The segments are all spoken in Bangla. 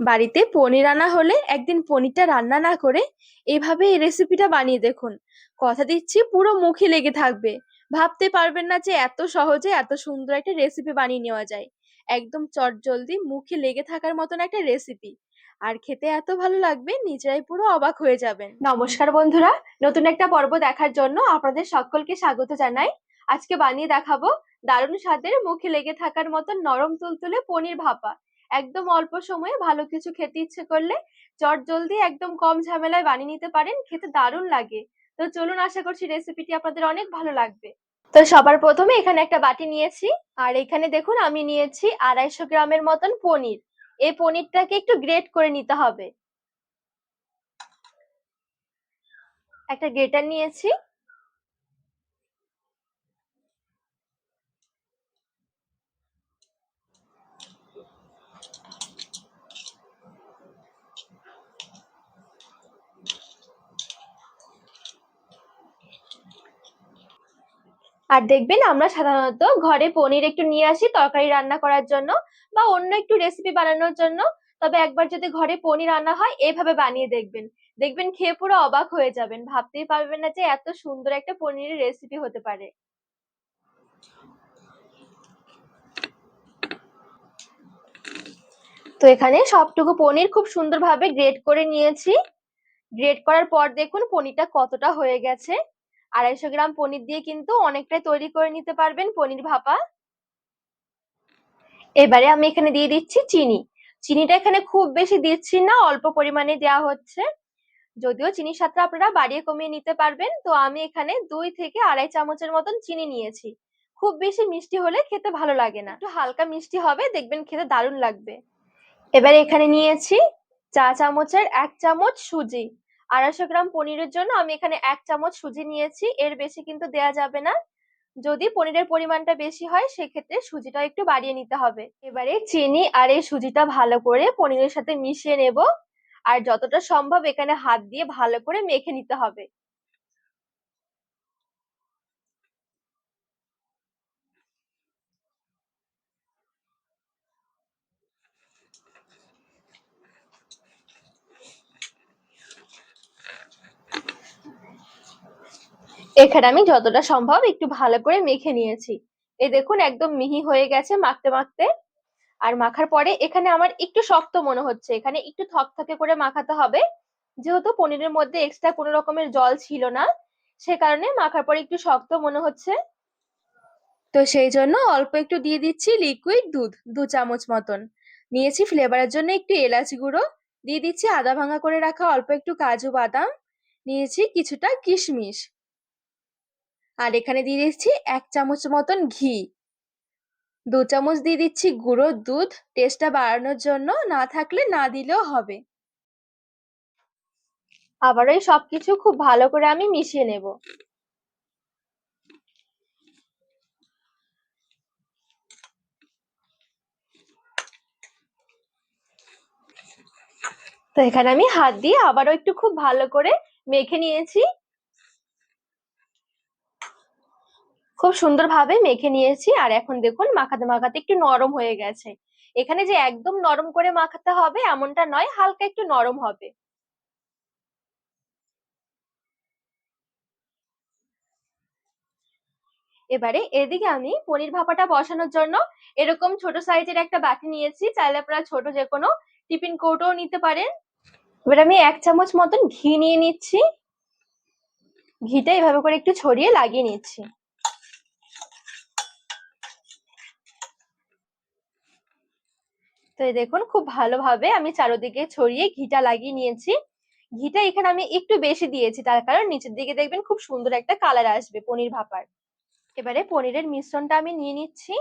বাড়িতে পনির আনা হলে একদিন পনিরটা রান্না না করে এভাবে এই রেসিপিটা বানিয়ে দেখুন। কথা দিচ্ছি, পুরো মুখে লেগে থাকবে। ভাবতে পারবেন না যে এত সহজে এত সুন্দর একটা রেসিপি বানিয়ে নেওয়া যায়। একদম চটজলদি মুখে লেগে থাকার মতন একটা রেসিপি আর খেতে এত ভালো লাগবে, নিজেরাই পুরো অবাক হয়ে যাবেন। নমস্কার বন্ধুরা, নতুন একটা পর্ব দেখার জন্য আপনাদের সকলকে স্বাগত জানাই। আজকে বানিয়ে দেখাবো দারুণ স্বাদের মুখে লেগে থাকার মতন নরম তুলতুলে পনির ভাপা। একদম অল্প সময়ে ভালো কিছু খেতে ইচ্ছে করলে চট জলদি একদম কম ঝামেলায় বানিয়ে নিতে পারেন, খেতে দারুণ লাগে। তো চলুন আশা করছি রেসিপিটি আপনাদের অনেক ভালো লাগবে। তো সবার প্রথমে এখানে একটা বাটি নিয়েছি, আর এখানে দেখুন আমি নিয়েছি আড়াইশো গ্রামের মতন পনির। এই পনিরটাকে একটু গ্রেট করে নিতে হবে। একটা গ্রেটার নিয়েছি। আর দেখবেন আমরা সাধারণত ঘরে পনির একটু নিয়ে আসি তরকারি রান্না করার জন্য বা অন্য একটু রেসিপি বানানোর জন্য। তবে একবার যদি ঘরে পনির রান্না হয়, এভাবে বানিয়ে দেখবেন। দেখবেন খেয়ে পুরো অবাক হয়ে যাবেন। ভাবতেই পারবেন না যে এত সুন্দর একটা পনিরের রেসিপি হতে পারে। তো এখানে সবটুকু পনির খুব সুন্দরভাবে গ্রেট করে নিয়েছি। গ্রেট করার পর দেখুন পনিরটা কতটা হয়ে গেছে। আড়াইশো গ্রাম পনির দিয়ে কিন্তু অনেকটাই তৈরি করে নিতে পারবেন, পনির ভাপা। এবারে আমি এখানে দিয়ে দিচ্ছি চিনি। চিনিটা এখানে খুব বেশি দিচ্ছি না, অল্প পরিমাণে দেওয়া হচ্ছে। যদিও চিনির সাথে আপনারা বাড়িয়ে কমিয়ে নিতে পারবেন, তো আমি এখানে দুই থেকে আড়াই চামচের মতন চিনি নিয়েছি। খুব বেশি মিষ্টি হলে খেতে ভালো লাগে না। একটু হালকা মিষ্টি হবে, দেখবেন খেতে দারুণ লাগবে। এবার এখানে নিয়েছি চা চামচের এক চামচ সুজি। আড়াইশো গ্রাম পনিরের জন্য আমি এখানে এক চামচ সুজি নিয়েছি। এর বেশি কিন্তু দেয়া যাবে না। যদি পনিরের পরিমাণটা বেশি হয়, সেক্ষেত্রে সুজিটা একটু বাড়িয়ে নিতে হবে। এবারে চিনি আর এই সুজিটা ভালো করে পনিরের সাথে মিশিয়ে নেব। আর যতটা সম্ভব এখানে হাত দিয়ে ভালো করে মেখে নিতে হবে। এখানে আমি যতটা সম্ভব একটু ভালো করে মেখে নিয়েছি। এই দেখুন, একদম মিহি হয়ে গেছে মাখতে মাখতে। আর মাখার পরে এখানে আমার একটু শক্ত মনে হচ্ছে। এখানে একটু থকথকে করে মাখাতে হবে। যেহেতু পনিরের মধ্যে এক্সট্রা কোনো রকমের জল ছিল না, সে কারণে মাখার পরে একটু শক্ত মনে হচ্ছে। তো সেই জন্য অল্প একটু দিয়ে দিচ্ছি লিকুইড দুধ, দু চামচ মতন। নিয়েছি ফ্লেভারের জন্য একটু এলাচ গুঁড়ো। দিয়ে দিচ্ছি আদা ভাঙা করে রাখা অল্প একটু কাজু বাদাম। নিয়েছি কিছুটা কিশমিশ। আর এখানে দিয়ে দিচ্ছি এক চামচ মতন ঘি। দু চামচ দিয়ে দিচ্ছি গুঁড়ো দুধ। টেস্টটা বাড়ানোর জন্য না থাকলে না দিলেও হবে। আবার এই সবকিছু খুব ভালো করে আমি মিশিয়ে নেব। তো এখানে আমি হাত দিয়ে আবারও একটু খুব ভালো করে মেখে নিয়েছি। খুব সুন্দরভাবে মেখে নিয়েছি। আর এখন দেখুন, মাখাতে মাখাতে একটু নরম হয়ে গেছে। এখানে যে একদম নরম করে মাখাতে হবে এমনটা নয়, হালকা একটু নরম হবে। এবারে এদিকে আমি পনির ভাপাটা বসানোর জন্য এরকম ছোট সাইজের একটা বাটি নিয়েছি। চাইলে আপনারা ছোট যে কোনো টিফিন কৌটোও নিতে পারেন। এবার আমি এক চামচ মতন ঘি নিয়ে নিচ্ছি। ঘিটা এভাবে করে একটু ছড়িয়ে লাগিয়ে নিচ্ছি। তো এই দেখুন, খুব ভালোভাবে আমি চারোদিকে ছড়িয়ে ঘিটা লাগিয়ে নিয়েছি। ঘিটা এখানে আমি একটু বেশি দিয়েছি, তার কারণ নিচের দিকে দেখবেন খুব সুন্দর একটা কালার আসবে পনির ভাপার। এবারে পনিরের মিশ্রণটা আমি নিয়ে নিচ্ছি।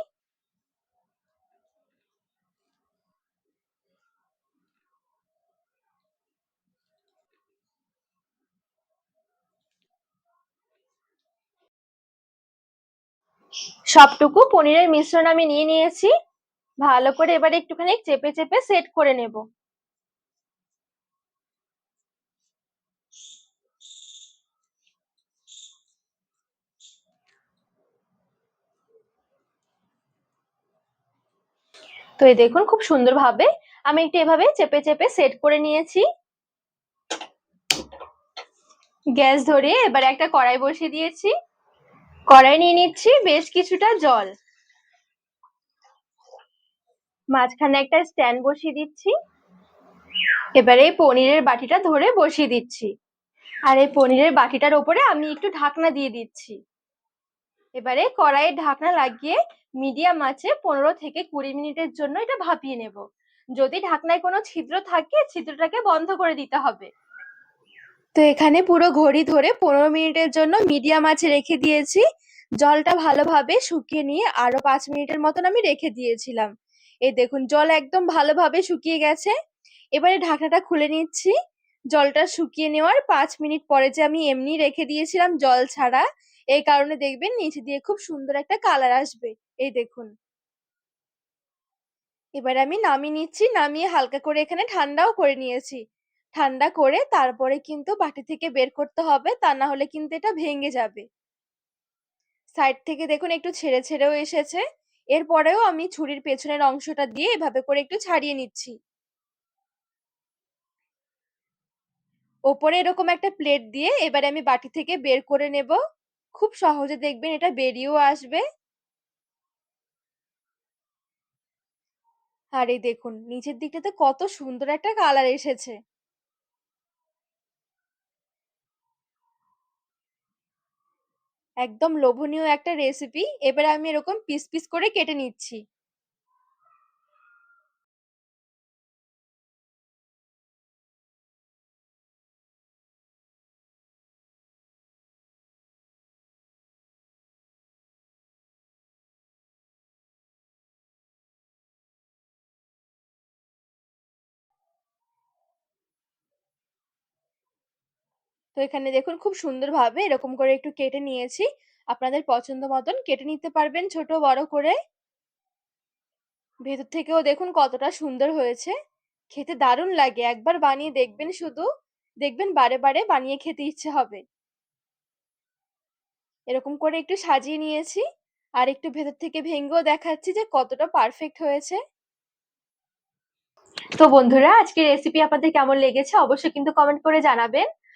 সবটুকু পনিরের মিশ্রণ আমি নিয়ে নিয়েছি। ভালো করে এবারে একটুখানি চেপে চেপে সেট করে নেব। তো এই দেখুন খুব সুন্দরভাবে আমি একটু এভাবে চেপে চেপে সেট করে নিয়েছি। গ্যাস ধরিয়ে এবার একটা কড়াই বসিয়ে দিয়েছি। কড়াই নিয়ে নিচ্ছি বেশ কিছুটা জল। মাঝখানে একটা স্ট্যান্ড বসিয়ে দিচ্ছি। এবারে এই পনিরের বাটিটা ধরে বসিয়ে দিচ্ছি। আর এই পনিরের বাটিটার ওপরে আমি একটু ঢাকনা দিয়ে দিচ্ছি। এবারে কড়াইয়ের ঢাকনা লাগিয়ে মিডিয়াম আঁচে পনেরো থেকে কুড়ি মিনিটের জন্য এটা ভাপিয়ে নেব। যদি ঢাকনায় কোনো ছিদ্র থাকে, ছিদ্রটাকে বন্ধ করে দিতে হবে। তো এখানে পুরো ঘড়ি ধরে পনেরো মিনিটের জন্য মিডিয়াম আঁচে রেখে দিয়েছি। জলটা ভালোভাবে শুকিয়ে নিয়ে আরও পাঁচ মিনিটের মতন আমি রেখে দিয়েছিলাম। এই দেখুন, জল একদম ভালোভাবে শুকিয়ে গেছে। এবারে ঢাকনাটা খুলে নিচ্ছি। জলটা শুকিয়ে নেওয়ার পাঁচ মিনিট পরে যে আমি এমনি রেখে দিয়েছিলাম জল ছাড়া, এই কারণে দেখবেন নিচে দিয়ে খুব সুন্দর একটা কালার আসবে। এই দেখুন। এবার আমি নামিয়ে নিচ্ছি, নামিয়ে হালকা করে এখানে ঠান্ডাও করে নিয়েছি। ঠান্ডা করে তারপরে কিন্তু বাটি থেকে বের করতে হবে, তা না হলে কিন্তু এটা ভেঙে যাবে। সাইড থেকে দেখুন একটু ছেড়ে ছেড়েও এসেছে। এরপরেও আমি ছুরির পেছনের অংশটা দিয়ে এভাবে করে একটু ছাড়িয়ে নিচ্ছি। ওপরে এরকম একটা প্লেট দিয়ে এবারে আমি বাটি থেকে বের করে নেব। খুব সহজে দেখবেন এটা বেরিয়েও আসবে। আর এই দেখুন, নিচের দিকটাতে কত সুন্দর একটা কালার এসেছে। একদম লোভনীয় একটা রেসিপি এবারে আমি এরকম পিস পিস করে কেটে নিচ্ছি। তো এখানে দেখুন খুব সুন্দরভাবে এরকম করে একটু কেটে নিয়েছি। আপনাদের পছন্দ মতন কেটে নিতে পারবেন ছোট, বড় করে। ভেতর থেকেও দেখুন কতটা সুন্দর হয়েছে। খেতে দারুণ লাগে। একবার বানিয়ে দেখবেন শুধু। দেখবেন বারে বারে বানিয়ে খেতে ইচ্ছে হবে। এরকম করে একটু সাজিয়ে নিয়েছি। আর একটু ভেতর থেকে ভেঙ্গেও দেখাচ্ছি যে কতটা পারফেক্ট হয়েছে। তো বন্ধুরা আজকে রেসিপি আপনাদের কেমন লেগেছে অবশ্যই কিন্তু কমেন্ট করে জানাবেন।